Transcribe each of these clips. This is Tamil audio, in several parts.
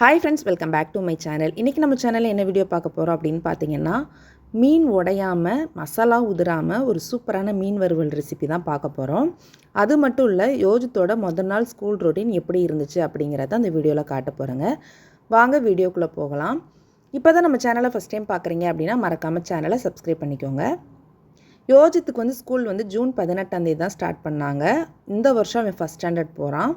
Hi friends welcome back to my channel இன்றைக்கி நம்ம சேனலில் என்ன வீடியோ பார்க்க போகிறோம் அப்படின்னு பார்த்தீங்கன்னா மீன் உடையாமல் மசாலா உதிராமல் ஒரு சூப்பரான மீன் வறுவல் ரெசிபி தான் பார்க்க போகிறோம் அது மட்டும் இல்லை யோஜித்தோட முதல் நாள் ஸ்கூல் ரொட்டீன் எப்படி இருந்துச்சு அப்படிங்கிறத அந்த வீடியோவில் காட்ட போகிறேங்க வாங்க வீடியோக்குள்ளே போகலாம். இப்போ தான் நம்ம சேனலை ஃபஸ்ட் டைம் பார்க்குறீங்க அப்படின்னா மறக்காமல் சேனலை சப்ஸ்கிரைப் பண்ணிக்கோங்க. யோஜித்துக்கு வந்து ஸ்கூல் வந்து ஜூன் பதினெட்டாந்தேதி தான் ஸ்டார்ட் பண்ணாங்க. இந்த வருஷம் அவன் ஃபஸ்ட் ஸ்டாண்டர்ட் போகிறான்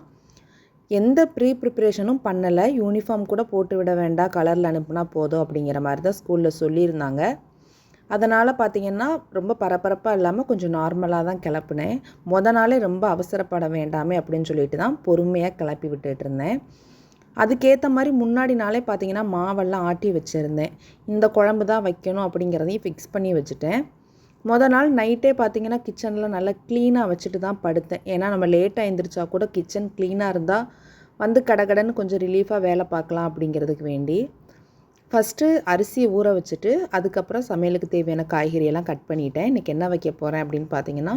எந்த ப்ரீ ப்ரிப்ரேஷனும் பண்ணலை. யூனிஃபார்ம் கூட போட்டு விட வேண்டாம். கலரில் அனுப்புனா போதும் அப்படிங்கிற மாதிரி தான் ஸ்கூலில் சொல்லியிருந்தாங்க. அதனால் பார்த்திங்கன்னா ரொம்ப பரபரப்பாக இல்லாமல் கொஞ்சம் நார்மலாக தான் கிளப்புனேன். மொதல் நாளே ரொம்ப அவசரப்பட வேண்டாமே அப்படின்னு சொல்லிட்டு தான் பொறுமையாக கிளப்பி விட்டுட்டு இருந்தேன். அதுக்கேற்ற மாதிரி முன்னாடி நாளே பார்த்தீங்கன்னா மாவெல்லாம் ஆட்டி வச்சுருந்தேன். இந்த குழம்பு தான் வைக்கணும் அப்படிங்கிறதையும் ஃபிக்ஸ் பண்ணி வச்சுட்டேன். மொதல் நாள் நைட்டே பார்த்தீங்கன்னா கிச்சனில் நல்லா க்ளீனாக வச்சுட்டு தான் படுத்தேன். ஏன்னா நம்ம லேட்டாக எழுந்திரிச்சா கூட கிச்சன் க்ளீனாக இருந்தால் வந்து கடகடன்னு கொஞ்சம் ரிலீஃபாக வேலை பார்க்கலாம் அப்படிங்கிறதுக்கு வேண்டி ஃபஸ்ட்டு அரிசியை ஊற வச்சுட்டு அதுக்கப்புறம் சமையலுக்கு தேவையான காய்கறியெல்லாம் கட் பண்ணிட்டேன். இன்றைக்கி என்ன வைக்க போகிறேன் அப்படின்னு பார்த்தீங்கன்னா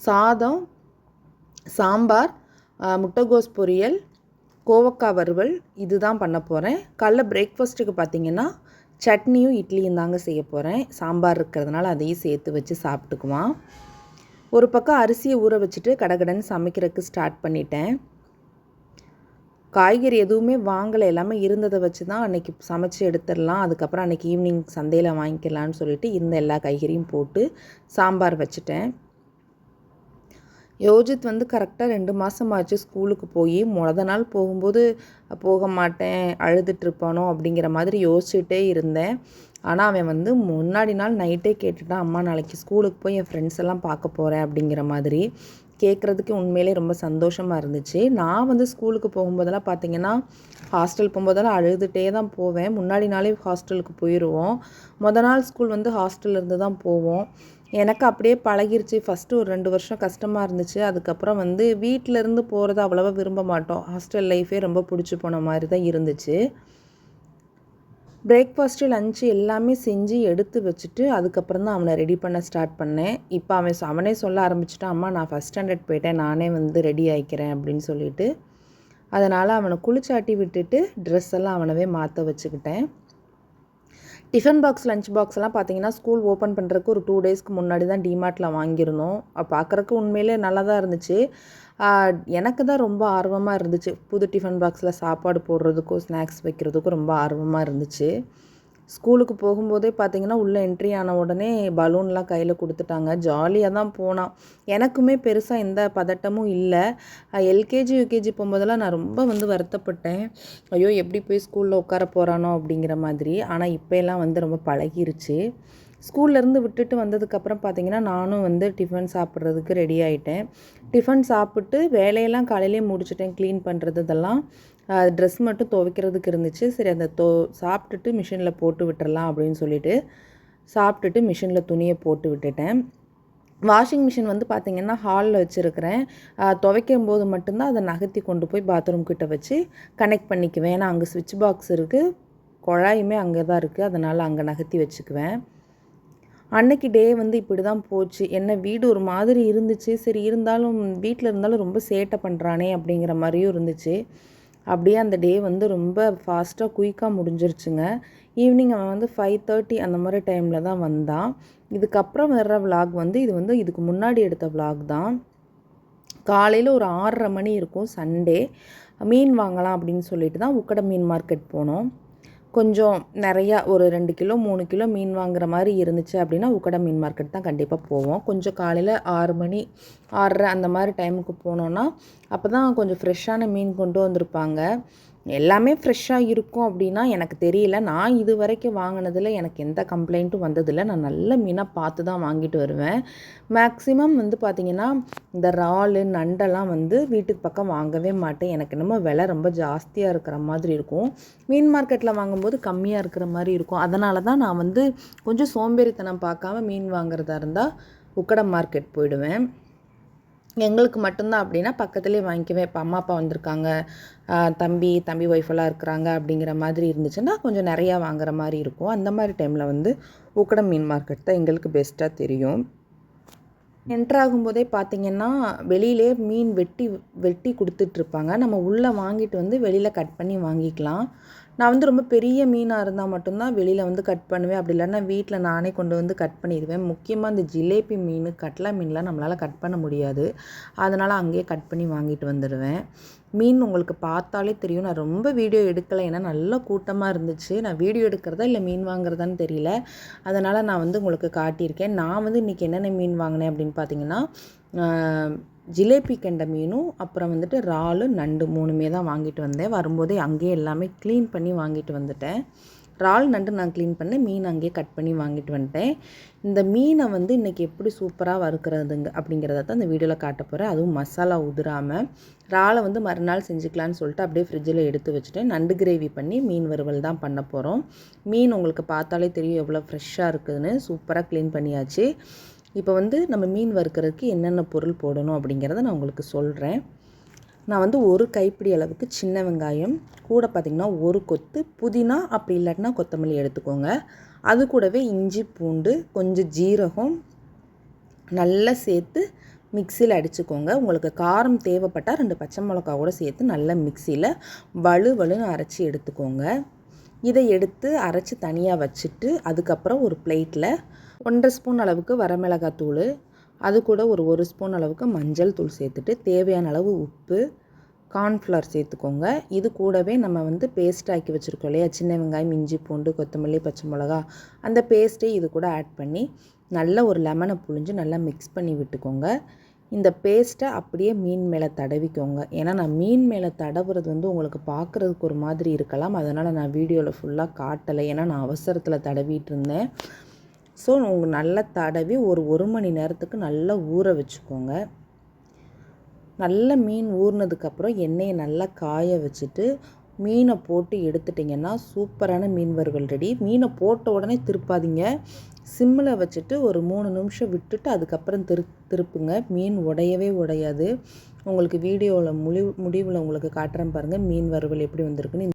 சாதம் சாம்பார் முட்டைகோஸ் பொரியல் கோவக்காய் வறுவல் இது தான் பண்ண போகிறேன் காலைல பிரேக்ஃபாஸ்ட்டுக்கு பார்த்தீங்கன்னா சட்னியும் இட்லியும் தாங்க செய்ய போகிறேன் சாம்பார் இருக்கிறதுனால அதையும் சேர்த்து வச்சு சாப்பிட்டுக்குவான். ஒரு பக்கம் அரிசியை ஊற வச்சுட்டு கடகடன்னு சமைக்கிறதுக்கு ஸ்டார்ட் பண்ணிட்டேன். காய்கறி எதுவுமே வாங்கலை எல்லாமே இருந்ததை வச்சு தான் அன்றைக்கி சமைச்சு எடுத்துடலாம். அதுக்கப்புறம் அன்றைக்கி ஈவினிங் சந்தையில் வாங்கிக்கலான்னு சொல்லிட்டு இருந்த எல்லா காய்கறியும் போட்டு சாம்பார் வச்சுட்டேன். யோஜித் வந்து கரெக்டாக ரெண்டு மாதம் ஆச்சு ஸ்கூலுக்கு போய். முத நாள் போகும்போது போக மாட்டேன் அழுதுட்ருப்பானோ அப்படிங்கிற மாதிரி யோசிச்சுட்டே இருந்தேன். ஆனால் அவன் வந்து முன்னாடி நாள் நைட்டே கேட்டுட்டான் அம்மா நாளைக்கு ஸ்கூலுக்கு போய் என் ஃப்ரெண்ட்ஸ் எல்லாம் பார்க்க போகிறேன் அப்படிங்கிற மாதிரி. கேட்குறதுக்கு உண்மையிலே ரொம்ப சந்தோஷமாக இருந்துச்சு. நான் வந்து ஸ்கூலுக்கு போகும்போதெல்லாம் பார்த்தீங்கன்னா ஹாஸ்டல் போகும்போதெல்லாம் அழுதுகிட்டே தான் போவேன். முன்னாடி நாளே ஹாஸ்டலுக்கு போயிடுவோம் மொதல் நாள் ஸ்கூல் வந்து ஹாஸ்டல்ல இருந்து தான் போவோம். எனக்கு அப்படியே பழகிருச்சு. ஃபஸ்ட்டு ஒரு ரெண்டு வருஷம் கஷ்டமாக இருந்துச்சு. அதுக்கப்புறம் வந்து வீட்டிலேருந்து போகிறத அவ்வளோவா விரும்ப மாட்டோம். ஹாஸ்டல் லைஃபே ரொம்ப பிடிச்சி போன மாதிரி தான் இருந்துச்சு. பிரேக்ஃபாஸ்ட்டு லஞ்சு எல்லாமே செஞ்சு எடுத்து வச்சுட்டு அதுக்கப்புறம் தான் அவனை ரெடி பண்ண ஸ்டார்ட் பண்ணேன். இப்போ அவன் அவனே சொல்ல ஆரம்பிச்சிட்டான் அம்மா நான் ஃபஸ்ட் ஸ்டாண்டர்ட் போயிட்டேன். நானே வந்து ரெடி ஆகிக்கிறேன் அப்படின்னு சொல்லிட்டு. அதனால் அவனை குளிச்சாட்டி விட்டுட்டு ட்ரெஸ் எல்லாம் அவனவே மாற்ற வச்சுக்கிட்டேன். டிஃபன் பாக்ஸ் லஞ்ச் பாக்ஸ் எல்லாம் பார்த்தீங்கன்னா ஸ்கூல் ஓப்பன் பண்ணுறதுக்கு ஒரு டூ டேஸ்க்கு முன்னாடி தான் டிமார்ட்டில் வாங்கியிருந்தோம். பார்க்குறக்கு உண்மையிலே நல்லா தான் இருந்துச்சு. எனக்கு தான் ரொம்ப ஆர்வமாக இருந்துச்சு. புது டிஃபன் பாக்ஸில் சாப்பாடு போடுறதுக்கும் ஸ்நாக்ஸ் வைக்கிறதுக்கும் ரொம்ப ஆர்வமாக இருந்துச்சு. ஸ்கூலுக்கு போகும்போதே பார்த்தீங்கன்னா உள்ளே என்ட்ரி ஆன உடனே பலூன்லாம் கையில் கொடுத்துட்டாங்க. ஜாலியாக தான் போனான். எனக்குமே பெருசாக எந்த பதட்டமும் இல்லை. எல்கேஜி யூகேஜி போகும்போதெல்லாம் நான் ரொம்ப வந்து வருத்தப்பட்டேன். ஐயோ எப்படி போய் ஸ்கூலில் உட்கார போகிறானோ அப்படிங்கிற மாதிரி. ஆனால் இப்போ எல்லாம் வந்து ரொம்ப பழகிருச்சு. ஸ்கூல்லேருந்து விட்டுட்டு வந்ததுக்கப்புறம் பார்த்தீங்கன்னா நானும் வந்து டிஃபன் சாப்பிட்றதுக்கு ரெடி ஆகிட்டேன் டிஃபன் சாப்பிட்டு வேலையெல்லாம் காலையிலே முடிச்சிட்டேன். க்ளீன் பண்ணுறது இதெல்லாம். ட்ரெஸ் மட்டும் துவைக்கிறதுக்கு இருந்துச்சு. சரி அந்த தோ சாப்பிட்டுட்டு மிஷினில் போட்டு விட்டுறலாம் அப்படின்னு சொல்லிட்டு சாப்பிட்டுட்டு மிஷினில் துணியை போட்டு விட்டுட்டேன். வாஷிங் மிஷின் வந்து பார்த்திங்கன்னா ஹாலில் வச்சுருக்கிறேன். துவைக்கும் போது மட்டும்தான் அதை நகர்த்தி கொண்டு போய் பாத்ரூம் கிட்ட வச்சு கனெக்ட் பண்ணிக்குவேன். ஏன்னா அங்கே ஸ்விட்ச் பாக்ஸ் இருக்குது குழாயுமே அங்கே தான் இருக்குது அதனால் அங்கே நகர்த்தி வச்சுக்குவேன். அன்னைக்கு டே வந்து இப்படி தான் போச்சு. என்ன வீடு ஒரு மாதிரி இருந்துச்சு. சரி இருந்தாலும் வீட்டில் இருந்தாலும் ரொம்ப சேட்டை பண்ணுறானே அப்படிங்கிற மாதிரியும் இருந்துச்சு. அப்படியே அந்த டே வந்து ரொம்ப ஃபாஸ்ட்டாக குயிக்காக முடிஞ்சிருச்சுங்க. ஈவினிங் அவன் வந்து ஃபைவ் தேர்ட்டி அந்த மாதிரி டைமில் தான் வந்தான். இதுக்கப்புறம் வர்ற விலாக் வந்து இது வந்து இதுக்கு முன்னாடி எடுத்த விலாக் தான். காலையில் ஒரு ஆறரை மணி இருக்கும் சண்டே மீன் வாங்கலாம் அப்படின்னு சொல்லிட்டு தான் உக்கடை மீன் மார்க்கெட் போனோம். கொஞ்சம் நிறையா ஒரு ரெண்டு கிலோ மூணு கிலோ மீன் வாங்குற மாதிரி இருந்துச்சு அப்படின்னா உக்கடை மீன் மார்க்கெட் தான் கண்டிப்பாக போவோம். கொஞ்சம் காலையில் ஆறு மணி ஆறரை அந்த மாதிரி டைமுக்கு போனோன்னா அப்போ தான் கொஞ்சம் ஃப்ரெஷ்ஷான மீன் கொண்டு வந்திருப்பாங்க. எல்லாமே ஃப்ரெஷ்ஷாக இருக்கும் அப்படின்னா எனக்கு தெரியல. நான் இது வரைக்கும் வாங்கினதில் எனக்கு எந்த கம்ப்ளைண்ட்டும் வந்ததில்லை. நான் நல்ல மீனாக பார்த்து தான் வாங்கிட்டு வருவேன். மேக்ஸிமம் வந்து பார்த்திங்கன்னா இந்த இறால் நண்டெல்லாம் வந்து வீட்டுக்கு பக்கம் வாங்கவே மாட்டேன். எனக்கு என்னமோ விலை ரொம்ப ஜாஸ்தியாக இருக்கிற மாதிரி இருக்கும். மீன் மார்க்கெட்டில் வாங்கும்போது கம்மியாக இருக்கிற மாதிரி இருக்கும். அதனால தான் நான் வந்து கொஞ்சம் சோம்பேறித்தனம் பார்க்காம மீன் வாங்குறதா இருந்தால் உக்கடம் மார்க்கெட் போயிடுவேன். எங்களுக்கு மட்டும்தான் அப்படின்னா பக்கத்துலேயே வாங்கிக்குவேன் இப்போ அம்மா அப்பா வந்திருக்காங்க. தம்பி தம்பி ஒய்ஃபெல்லாம் இருக்கிறாங்க அப்படிங்கிற மாதிரி இருந்துச்சுன்னா கொஞ்சம் நிறையா வாங்குற மாதிரி இருக்கும். அந்த மாதிரி டைமில் வந்து உக்கடம் மீன் மார்க்கெட் தான் எங்களுக்கு பெஸ்ட்டாக தெரியும். என்ட்ரு ஆகும்போதே பார்த்திங்கன்னா வெளியிலே மீன் வெட்டி வெட்டி கொடுத்துட்ருப்பாங்க நம்ம உள்ளே வாங்கிட்டு வந்து வெளியில் கட் பண்ணி வாங்கிக்கலாம். நான் வந்து ரொம்ப பெரிய மீனாக இருந்தால் மட்டும்தான் வெளியில் வந்து கட் பண்ணுவேன். அப்படி இல்லைன்னா வீட்டில் நானே கொண்டு வந்து கட் பண்ணிடுவேன். முக்கியமாக இந்த ஜிலேபி மீன் கட்லா மீன்லாம் நம்மளால் கட் பண்ண முடியாது. அதனால் அங்கேயே கட் பண்ணி வாங்கிட்டு வந்துடுவேன் மீன் உங்களுக்கு பார்த்தாலே தெரியும். நான் ரொம்ப வீடியோ எடுக்கலை. ஏன்னா நல்ல கூட்டமாக இருந்துச்சு. நான் வீடியோ எடுக்கிறதா இல்லை மீன் வாங்குறதான்னு தெரியல. அதனால் நான் வந்து உங்களுக்கு காட்டியிருக்கேன். நான் வந்து இன்றைக்கி என்னென்ன மீன் வாங்கினேன் அப்படின்னு பார்த்தீங்கன்னா ஜிலேபி கெண்ட மீனும் அப்புறம் வந்துட்டு இறாலு நண்டு மூணுமே தான் வாங்கிட்டு வந்தேன். வரும்போதே அங்கேயே எல்லாமே க்ளீன் பண்ணி வாங்கிட்டு வந்துட்டேன். இறால் நண்டு நான் க்ளீன் பண்ணேன். மீன் அங்கேயே கட் பண்ணி வாங்கிட்டு வந்துட்டேன். இந்த மீனை வந்து இன்றைக்கி எப்படி சூப்பராக வறுக்கிறதுங்க அப்படிங்கிறத தான் இந்த வீடியோவில் காட்ட போகிறேன் அதுவும் மசாலா உதிராமல் இறாலை வந்து மறுநாள் செஞ்சுக்கலான்னு சொல்லிட்டு அப்படியே ஃப்ரிட்ஜில் எடுத்து வச்சுட்டேன். நண்டு கிரேவி பண்ணி மீன் வறுவல் தான் பண்ண போகிறோம் மீன் உங்களுக்கு பார்த்தாலே தெரியும் எவ்வளோ ஃப்ரெஷ்ஷாக இருக்குதுன்னு. சூப்பராக க்ளீன் பண்ணியாச்சு. இப்போ வந்து நம்ம மீன் வறுக்கிறதுக்கு என்னென்ன பொருள் போடணும் அப்படிங்கிறத நான் உங்களுக்கு சொல்கிறேன் நான் வந்து ஒரு கைப்பிடி அளவுக்கு சின்ன வெங்காயம் கூட பார்த்திங்கன்னா ஒரு கொத்து புதினா அப்படி இல்லாட்டினா கொத்தமல்லி எடுத்துக்கோங்க. அது கூடவே இஞ்சி பூண்டு கொஞ்சம் ஜீரகம் நல்லா சேர்த்து மிக்சியில் அடிச்சுக்கோங்க. உங்களுக்கு காரம் தேவைப்பட்டால் ரெண்டு பச்சை மிளகா கூட சேர்த்து நல்லா மிக்சியில் வலு வலுன்னு அரைச்சி எடுத்துக்கோங்க. இதை எடுத்து அரைச்சி தனியாக வச்சுட்டு அதுக்கப்புறம் ஒரு பிளேட்டில் ஒன்றரை ஸ்பூன் அளவுக்கு வரமிளகாத்தூள் அது கூட ஒரு ஒரு ஸ்பூன் அளவுக்கு மஞ்சள் தூள் சேர்த்துட்டு தேவையான அளவு உப்பு கார்ன்ஃப்ளவர் சேர்த்துக்கோங்க. இது கூடவே நம்ம வந்து பேஸ்ட் ஆக்கி வச்சுருக்கோம் இல்லையா? சின்ன வெங்காயம் இஞ்சி பூண்டு கொத்தமல்லி பச்சை மிளகா அந்த பேஸ்ட்டே இது கூட ஆட் பண்ணி நல்ல ஒரு லெமனை புழிஞ்சு நல்லா மிக்ஸ் பண்ணி விட்டுக்கோங்க. இந்த பேஸ்ட்டை அப்படியே மீன் மேலே தடவிக்கோங்க. ஏன்னா நான் மீன் மேலே தடவுறது வந்து உங்களுக்கு பார்க்குறதுக்கு ஒரு மாதிரி இருக்கலாம். அதனால் நான் வீடியோவில் ஃபுல்லாக காட்டலை. ஏன்னா நான் அவசரத்தில் தடவிட்டு இருந்தேன். ஸோ உங்கள் நல்லா தடவி ஒரு ஒரு மணி நேரத்துக்கு நல்லா ஊற வச்சுக்கோங்க. நல்ல மீன் ஊறினதுக்கப்புறம் எண்ணெயை நல்லா காய வச்சுட்டு மீனை போட்டு எடுத்துட்டிங்கன்னா சூப்பரான மீன் வறுவல் ரெடி மீனை போட்ட உடனே திருப்பாதீங்க. சிம்மில் வச்சுட்டு ஒரு மூணு நிமிஷம் விட்டுட்டு அதுக்கப்புறம் திரு திருப்புங்க. மீன் உடையவே உடையாது. உங்களுக்கு வீடியோவில் முடி முடிவில் உங்களுக்கு காட்டுறேன் பாருங்கள் மீன் வறுவல் எப்படி வந்திருக்குன்னு